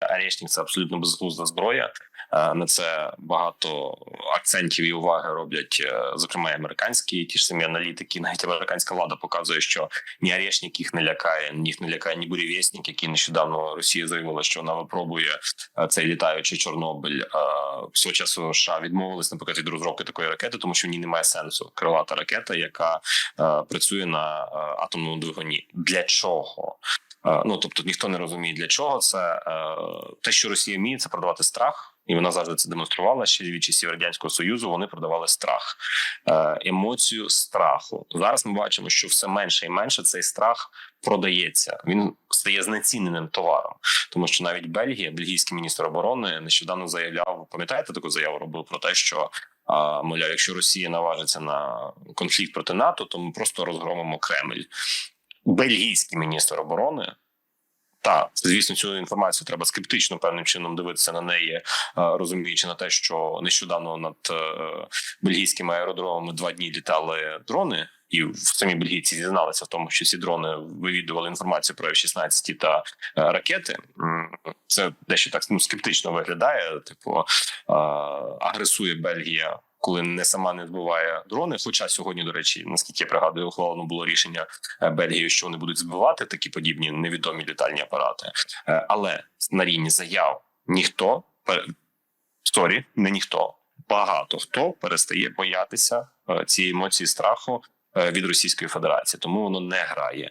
Арешник це абсолютно безглузда зброя. Е, На це багато акцентів і уваги роблять, е, зокрема, американські ті ж самі аналітики. Навіть американська влада показує, що ні Арешник їх не лякає, їх не лякає ні бурєвєснік, який нещодавно Росія заявила, що вона випробує е, цей літаючий Чорнобиль. Свого часу США відмовились, наприклад, від розробки такої ракети, тому що в ній немає сенсу. Крилата ракета, яка працює на атомному двигуні. Для чого? Е, Ну тобто ніхто не розуміє для чого це Е, те, що Росія вміє, це продавати страх, і вона завжди це демонструвала ще від часів радянського союзу. Вони продавали страх, е, емоцію страху. Зараз ми бачимо, що все менше і менше цей страх продається. Він стає знеціненим товаром, тому що навіть Бельгія, бельгійський міністр оборони, нещодавно заявляв. Пам'ятаєте, таку заяву робив про те, що. А, мовляв, якщо Росія наважиться на конфлікт проти НАТО, то ми просто розгромимо Кремль. Бельгійський міністр оборони та звісно, цю інформацію треба скептично певним чином дивитися на неї, е, розуміючи на те, що нещодавно над е, бельгійськими аеродромами два дні літали дрони, і в самі бельгійці зізналися в тому, що ці дрони вивідували інформацію про F-16 та е, ракети. Це дещо так ну, скептично виглядає. Типу агресує Бельгія. Коли не сама не збиває дрони, хоча сьогодні, до речі, наскільки я пригадую, ухвалено було рішення е, Бельгії, що вони будуть збивати такі подібні невідомі літальні апарати. Е, Але на рівні заяв ніхто сорі, не ніхто, багато хто перестає боятися е, цієї емоції страху. Від Російської Федерації тому воно не грає